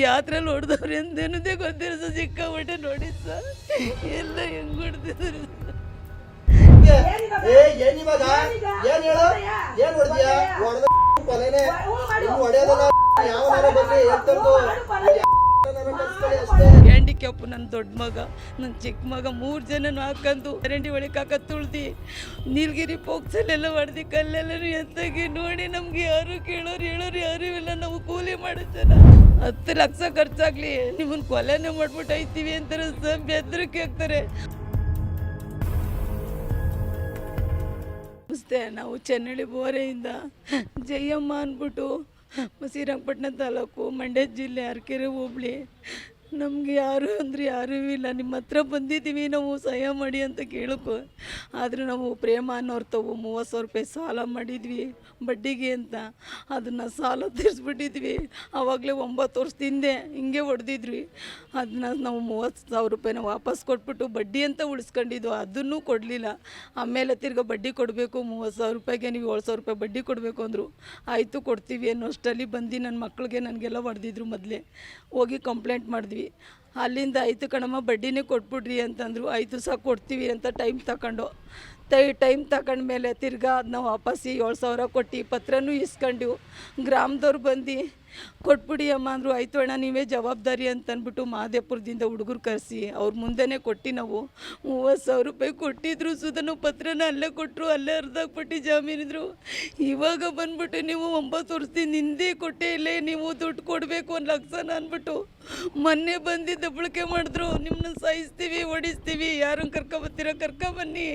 ಯಾತ್ರೆಲಿ ಹೊಡೆದವ್ರು ಎಂದೇನದೇ ಗೊತ್ತಿಲ್ಲ ಸರ್. ಸಿಕ್ಕಾಪಟ್ಟೆ ನೋಡಿ ಸರ್. ಎಲ್ಲ ಹೆಂಗ್ ಹೊಡೆದಿದ್ರು ಏ ಕೆಪ್ಪು ನನ್ನ ದೊಡ್ಡ ಮಗ ನನ್ನ ಚಿಕ್ಕ ಮಗ ಮೂರು ಜನನು ಹಾಕಂದು ಕರೆಂಟಿ ಒಳಗೆ ಹಾಕ ತುಳ್ದು ನೀಲಗಿರಿ ಪೋಕ್ಸಲ್ಲೆಲ್ಲ ಹೊಡೆದು ಕಲ್ಲೆಲ್ಲರೂ ಎತ್ತಾಗಿ ನೋಡಿ ನಮ್ಗೆ ಯಾರು ಕೇಳೋರು ಹೇಳೋರು ಯಾರು ನಾವು ಕೂಲಿ ಮಾಡೋ ಹತ್ತು ಲಕ್ಷ ಖರ್ಚಾಗ್ಲಿ ನಿಮ್ಮನ್ನ ಕೊಲೆನೇ ಮಾಡ್ಬಿಟ್ಟು ಐತೀವಿ ಅಂತಾರೆ. ಬೆದರಿಕೆ ಹಾಕ್ತಾರೆ ಅಷ್ಟೇ ನಾವು ಚೆನ್ನಳ್ಳಿ ಬೋರೆಯಿಂದ ಜಯಮ್ಮ ಅಂದ್ಬಿಟ್ಟು ಶ್ರೀರಂಗಪಟ್ಟಣ ತಾಲೂಕು, ಮಂಡ್ಯ ಜಿಲ್ಲೆ, ಅರಕೆರೆ, ಹೋಬಳಿ. ನಮಗೆ ಯಾರು ಅಂದರೆ ಯಾರೂ ಇಲ್ಲ. ನಿಮ್ಮ ಹತ್ರ ಬಂದಿದ್ದೀವಿ, ನಾವು ಸಹಾಯ ಮಾಡಿ ಅಂತ ಕೇಳಕ್ಕೋ ಆದರೆ ನಾವು ಪ್ರೇಮ ಅನ್ನೋರು ತಗೋ ಮೂವತ್ತು ಸಾವಿರ ರೂಪಾಯಿ ಸಾಲ ಮಾಡಿದ್ವಿ, ಬಡ್ಡಿಗೆ ಅಂತ. ಅದನ್ನು ಸಾಲ ತೀರಿಸ್ಬಿಟ್ಟಿದ್ವಿ. ಆವಾಗಲೇ ಒಂಬತ್ತು ವರ್ಷ ಹಿಂಗೆ ಹೊಡೆದಿದ್ವಿ ಅದನ್ನ ನಾವು ಮೂವತ್ತು ಸಾವಿರ ರೂಪಾಯಿನ ವಾಪಸ್ ಕೊಟ್ಬಿಟ್ಟು ಬಡ್ಡಿ ಅಂತ ಉಳಿಸ್ಕೊಂಡಿದ್ವು. ಅದನ್ನು ಕೊಡಲಿಲ್ಲ. ಆಮೇಲೆ ತಿರ್ಗಿ ಬಡ್ಡಿ ಕೊಡಬೇಕು, ಮೂವತ್ತು ಸಾವಿರ ರೂಪಾಯಿಗೆ ನೀವು ಏಳು ಸಾವಿರ ರೂಪಾಯಿ ಬಡ್ಡಿ ಕೊಡಬೇಕು ಅಂದರು. ಆಯಿತು, ಕೊಡ್ತೀವಿ ಅನ್ನೋಷ್ಟಲ್ಲಿ ಬಂದು ನನ್ನ ಮಕ್ಕಳಿಗೆ ನನಗೆಲ್ಲ ಹೊಡೆದಿದ್ರು ಮೊದಲೇ. ಹೋಗಿ ಕಂಪ್ಲೇಂಟ್ ಮಾಡಿದ್ವಿ. ಅಲ್ಲಿಂದ ಆಯಿತು ಕಣಮ್ಮ, ಬಡ್ಡಿನೇ ಕೊಟ್ಬಿಡ್ರಿ ಅಂತಂದರು, ಆಯಿತು ಸಹ ಕೊಡ್ತೀವಿ ಅಂತ ಟೈಮ್ ತಗೊಂಡು ತೈ ಟೈಮ್ ತಗೊಂಡ್ಮೇಲೆ ತಿರ್ಗಾ ಅದನ್ನ ವಾಪಸ್ಸಿ ಏಳು ಸಾವಿರ ಕೊಟ್ಟು ಪತ್ರನೂ ಇಸ್ಕೊಂಡು ಗ್ರಾಮದವ್ರು ಬಂದು ಕೊಟ್ಬಿಡಿ ಅಮ್ಮ ಅಂದರು, ಆಯಿತು ಅಣ್ಣ, ನೀವೇ ಜವಾಬ್ದಾರಿ ಅಂತಂದ್ಬಿಟ್ಟು ಮಾದೇಪುರದಿಂದ ಹುಡುಗರು ಕರೆಸಿ, ಅವ್ರ ಮುಂದೆನೇ ಕೊಟ್ಟು ನಾವು. ಮೂವತ್ತು ಸಾವಿರ ರೂಪಾಯಿ ಕೊಟ್ಟಿದ್ರು ಸುಧಾ ನಾವು ಪತ್ರನ ಅಲ್ಲೇ ಕೊಟ್ಟರು ಅಲ್ಲೇ ಅರ್ಧಾಕ್ಬಿಟ್ಟು ಜಾಮೀನಿದ್ರು. ಇವಾಗ ಬಂದ್ಬಿಟ್ಟು ನೀವು ಒಂಬತ್ತು ವರ್ಷದಿಂದ ಹಿಂದೆ ಕೊಟ್ಟೇ ಇಲ್ಲೇ ನೀವು ದುಡ್ಡು ಕೊಡಬೇಕು ಒಂದು ಲಕ್ಷನ ಅಂದ್ಬಿಟ್ಟು ಮೊನ್ನೆ ಬಂದು ದಬ್ಬಳಿಕೆ ಮಾಡಿದ್ರು. ನಿಮ್ಮನ್ನ ಸಾಯಿಸ್ತೀವಿ ಹೊಡಿಸ್ತೀವಿ ಯಾರು ಕರ್ಕೊಬತ್ತೀರ ಕರ್ಕೊಬನ್ನಿ.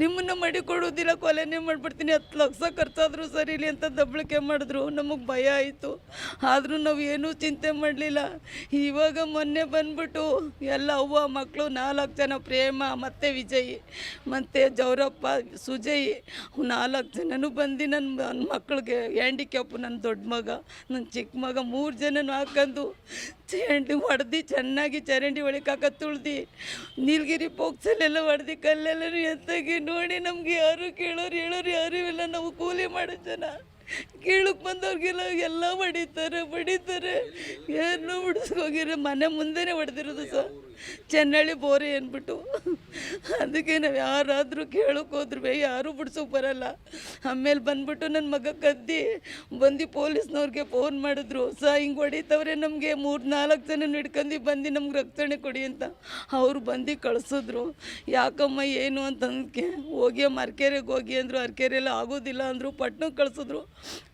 ನಿಮ್ಮನ್ನ ಮಡಿ ಕೊಡೋದಿಲ್ಲ, ಕೊಲೆನೇ ಮಾಡಿಬಿಡ್ತೀನಿ. ಹತ್ತು ಲಕ್ಷ ಖರ್ಚಾದರೂ ಸರಿಲಿ ಅಂತ ದಬ್ಬಳಿಕೆ ಮಾಡಿದ್ರು. ನಮಗೆ ಭಯ ಆಯಿತು. ಆದರೂ ನಾವು ಏನೂ ಚಿಂತೆ ಮಾಡಲಿಲ್ಲ. ಇವಾಗ ಮೊನ್ನೆ ಬಂದ್ಬಿಟ್ಟು ಎಲ್ಲ ಅವ್ವ ಮಕ್ಕಳು ನಾಲ್ಕು ಜನ ಪ್ರೇಮ, ಮತ್ತು ವಿಜಯ್, ಮತ್ತು ಜೌರಪ್ಪ, ಸುಜಯ್, ನಾಲ್ಕು ಜನನೂ ಬಂದು ನನ್ನ ನನ್ನ ಮಕ್ಕಳಿಗೆ ಹ್ಯಾಂಡಿಕ್ಯಾಪು ನನ್ನ ದೊಡ್ಡ ಮಗ ನನ್ನ ಚಿಕ್ಕ ಮಗ ಮೂರು ಜನನೂ ಹಾಕಂದು ಚರಂಡಿ ಹೊಡೆದು ಚೆನ್ನಾಗಿ ಚರಂಡಿ ಒಳಗೆ ಹಾಕ ತುಳ್ದು, ನೀಲಗಿರಿ ಪೋಕ್ಸಲ್ಲೆಲ್ಲ ಹೊಡೆದು ಕಲ್ಲೆಲ್ಲರೂ ಎತ್ತಾಗಿ ನೋಡಿ ನಮಗೆ ಯಾರು ಕೇಳೋರು, ಹೇಳೋರು ಯಾರೂ ಇಲ್ಲ. ನಾವು ಕೂಲಿ ಮಾಡೋ ಜನ. ಕೀಳಕ್ಕೆ ಬಂದವ್ರಿಗೆಲ್ಲ ಎಲ್ಲ ಹೊಡಿತಾರೆ ಬಡಿತಾರೆ ಏನು ಬಿಡಿಸ್ಕೋಗಿರ ಮನೆ ಮುಂದೆನೇ ಹೊಡೆದಿರೋದು ಸರ್. ಚೆನ್ನಳ್ಳಿ ಬೋರೆ ಅಂದ್ಬಿಟ್ಟು. ಅದಕ್ಕೆ ನಾವು ಯಾರಾದರೂ ಕೇಳೋಕೆ ಹೋದ್ರೆ ಯಾರೂ ಬಿಡ್ಸೋಕೆ ಬರಲ್ಲ. ಆಮೇಲೆ ಬಂದ್ಬಿಟ್ಟು ನನ್ನ ಮಗ ಕದ್ದಿ ಬಂದು ಪೊಲೀಸ್ನವ್ರಿಗೆ ಫೋನ್ ಮಾಡಿದ್ರು, ಸ, ಹಿಂಗೆ ಹೊಡಿತವ್ರೆ ನಮಗೆ ಮೂರು ನಾಲ್ಕು ಜನ ಹಿಡ್ಕೊಂಡು ಬಂದು ನಮ್ಗೆ ರಕ್ಷಣೆ ಕೊಡಿ ಅಂತ. ಅವ್ರು ಬಂದು ಕಳಿಸಿದ್ರು. ಯಾಕಮ್ಮ, ಏನು ಅಂತಂದಕ್ಕೆ ಹೋಗಿ ಮರ್ಕೆರೆಗೆ ಹೋಗಿ ಅಂದರು. ಅರ್ಕೆರೆಲ್ಲ ಆಗೋದಿಲ್ಲ ಅಂದರು. ಪಟ್ಣಕ್ಕೆ ಕಳಿಸಿದ್ರು.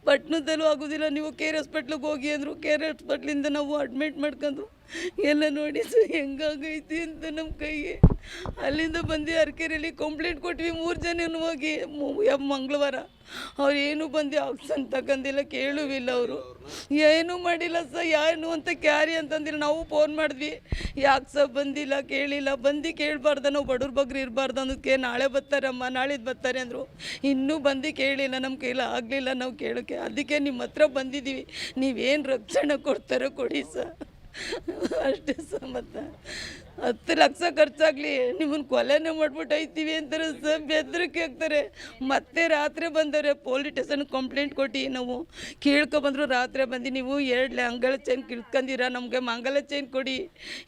ಪಟ್ಟಣದಲ್ಲೂ ಆಗೋದಿಲ್ಲ. ನೀವು ಕೆ ಆರ್ ಹಾಸ್ಪಿಟ್ಲಿಗೆ ಹೋಗಿ ಅಂದರು. ಆರ್ ಹಾಸ್ಪಿಟ್ಲಿಂದ ನಾವು ಅಡ್ಮಿಟ್ ಮಾಡ್ಕೊಂಡು ಎಲ್ಲ ನೋಡಿ ಸರ್ ಹೆಂಗಾಗೈತಿ ಅಂತ ನಮ್ಮ ಕೈಗೆ. ಅಲ್ಲಿಂದ ಬಂದು ಅರ್ಕೆರೆಯಲ್ಲಿ ಕಂಪ್ಲೇಂಟ್ ಕೊಟ್ವಿ ಮೂರು ಜನ ಹೋಗಿ ಮಂಗಳವಾರ. ಅವ್ರು ಏನು ಬಂದು ಆಪ್ಷನ್ ತಗೊಂಡಿಲ್ಲ, ಕೇಳುವಿಲ್ಲ ಅವರು. ಏನೂ ಮಾಡಿಲ್ಲ ಸರ್ ಯಾರು ಅಂತ ಕ್ಯಾರಿ ಅಂತಂದಿಲ್ಲ. ನಾವು ಫೋನ್ ಮಾಡಿದ್ವಿ. ಯಾಕೆ ಸರ್ ಬಂದಿಲ್ಲ, ಕೇಳಿಲ್ಲ. ಬಂದು ಕೇಳಬಾರ್ದ, ನಾವು ಬಡವ್ರ ಬಗ್ರು ಇರಬಾರ್ದು ಅನ್ನೋದಕ್ಕೆ ನಾಳೆ ಬರ್ತಾರಮ್ಮ ನಾಳಿದ್ದು ಬರ್ತಾರೆ ಅಂದರು. ಇನ್ನೂ ಬಂದು ಕೇಳಿಲ್ಲ, ನಮ್ಮ ಕೈಲ ಆಗಲಿಲ್ಲ ನಾವು ಕೇಳೋಕ್ಕೆ ಅದಕ್ಕೆ ನಿಮ್ಮ ಹತ್ರ ಬಂದಿದ್ದೀವಿ. ನೀವೇನು ರಕ್ಷಣೆ ಕೊಡ್ತಾರೋ ಕೊಡಿ ಸರ್. ಅಷ್ಟೇ ಸರ್ ಮತ್ತೆ ಹತ್ತು ಲಕ್ಷ ಖರ್ಚಾಗ್ಲಿ ನಿಮ್ಮನ್ನ ಕೊಲೆನೇ ಮಾಡ್ಬಿಟ್ಟು ಐತೀವಿ ಅಂತಾರೆ. ಸರ್, ಬೆದರಿಕೆ ಹಾಕ್ತಾರೆ ಮತ್ತೆ ರಾತ್ರಿ ಬಂದವ್ರೆ, ಪೊಲೀಸ್ ಸ್ಟೇಷನ್ ಕಂಪ್ಲೇಂಟ್ ಕೊಟ್ಟು ನಾವು ಕೇಳ್ಕೊ ಬಂದರು. ರಾತ್ರಿ ಬಂದು ನೀವು ಎರಡು ಲಂಗಳ ಚೈನ್ ಕಿಳ್ಕೊಂಡಿರ ನಮಗೆ ಮಂಗಲ ಚೈನ್ ಕೊಡಿ.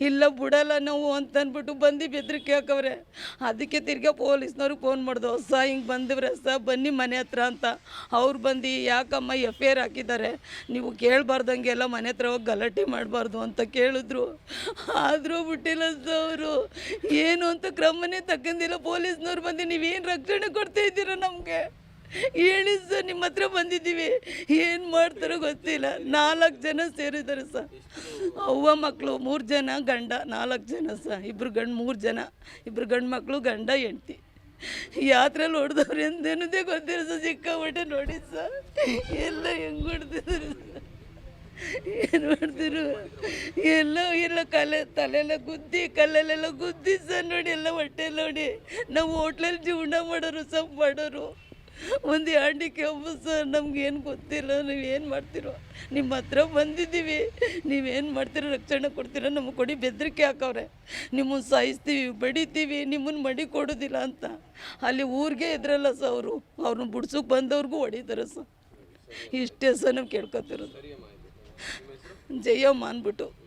ಇಲ್ಲ, ಬಿಡಲ್ಲ ನಾವು ಅಂತ ಅಂದ್ಬಿಟ್ಟು ಬಂದು ಬೆದರಿಕೆ ಹಾಕವ್ರೆ. ಅದಕ್ಕೆ ತಿರ್ಗಾ ಪೊಲೀಸ್ನವ್ರಿಗೆ ಫೋನ್ ಮಾಡ್ದೋ ಸ ಹಿಂಗೆ ಬಂದಿವ್ರೆ ಸ ಬನ್ನಿ ಮನೆ ಹತ್ರ ಅಂತ. ಅವ್ರು ಬಂದು, ಯಾಕಮ್ಮ ಎಫ್ ಐ ಆರ್ ಹಾಕಿದ್ದಾರೆ. ನೀವು ಕೇಳಬಾರ್ದಂಗೆಲ್ಲ ಮನೆ ಹತ್ರ ಹೋಗಿ ಗಲಾಟೆ ಮಾಡಬಾರ್ದು ಅಂತ ಕೇಳಿದ್ರು. ಆದರೂ ಬಿಟ್ಟಿಲ್ಲ ಸ ಅವರು ಏನು ಅಂತ ಕ್ರಮನೇ ತಕ್ಕಂದಿಲ್ಲ. ಪೊಲೀಸ್ನವ್ರು ಬಂದು ನೀವೇನು ರಕ್ಷಣೆ ಕೊಡ್ತಾ ಇದ್ದೀರ ನಮಗೆ? ಹೇಳಿ ಸರ್, ನಿಮ್ಮ ಹತ್ರ ಬಂದಿದ್ದೀವಿ. ಏನು ಮಾಡ್ತಾರೋ ಗೊತ್ತಿಲ್ಲ. ನಾಲ್ಕು ಜನ ಸೇರಿದ್ದಾರೆ ಸರ್. ಅವ್ವ ಮಕ್ಕಳು ಮೂರು ಜನ ಗಂಡ, ನಾಲ್ಕು ಜನ ಸರ್. ಇಬ್ಬರು ಗಂಡು, ಮೂರು ಜನ. ಇಬ್ಬರು ಗಂಡು ಮಕ್ಕಳು ಗಂಡ, ಹೆಂಡ್ತಿ. ಯಾತ್ರೆಯಲ್ಲಿ ಹೊಡೆದವ್ರು ಎಂದೇನದೇ ಗೊತ್ತಿಲ್ಲ ಸರ್. ಸಿಕ್ಕಾಪಟ್ಟೆ ನೋಡಿ ಸರ್. ಎಲ್ಲ ಹೆಂಗೆ ಹೊಡ್ತಿದ್ರು ಏನು ಮಾಡ್ತಿರು? ಎಲ್ಲೋ ಎಲ್ಲ ಕಲೆ ತಲೆಲ್ಲ ಗುದ್ದಿ, ಕಲ್ಲಲ್ಲೆಲ್ಲ ಗುದ್ದಿ ಸರ್ ನೋಡಿ, ಎಲ್ಲ ಹೊಟ್ಟೆ ನೋಡಿ. ನಾವು ಹೋಟ್ಲಲ್ಲಿ ಜೀವನ ಮಾಡೋರು ಸಬ್ ಮಾಡೋರು. ಒಂದು ಒಬ್ಬ ಸರ್ ನಮ್ಗೇನು ಗೊತ್ತಿಲ್ಲ, ನೀವು ಏನು ಮಾಡ್ತಿರೋ? ನಿಮ್ಮ ಹತ್ರ ಬಂದಿದ್ದೀವಿ. ನೀವೇನು ಮಾಡ್ತೀರೋ ರಕ್ಷಣೆ ಕೊಡ್ತೀರೋ, ನಮಗೆ ಕೊಡಿ ಬೆದರಿಕೆ ಹಾಕವ್ರೆ. ನಿಮ್ಮನ್ನು ಸಾಯಿಸ್ತೀವಿ, ಬಡಿತೀವಿ ನಿಮ್ಮನ್ನು ಮಡಿ ಕೊಡೋದಿಲ್ಲ ಅಂತ. ಅಲ್ಲಿ ಊರಿಗೆ ಇದ್ರಲ್ಲ ಸರ್ ಅವರು. ಅವ್ರನ್ನ ಬಿಡ್ಸೋಕೆ ಬಂದವ್ರಿಗೂ ಹೊಡಿತಾರೆ ಸರ್. ಇಷ್ಟೇ ಸರ್ ನಾವು ಕೇಳ್ಕೊತಿರೋದು. ಜಯಮ್ಮ ಅಂದ್ಬಿಟ್ಟು.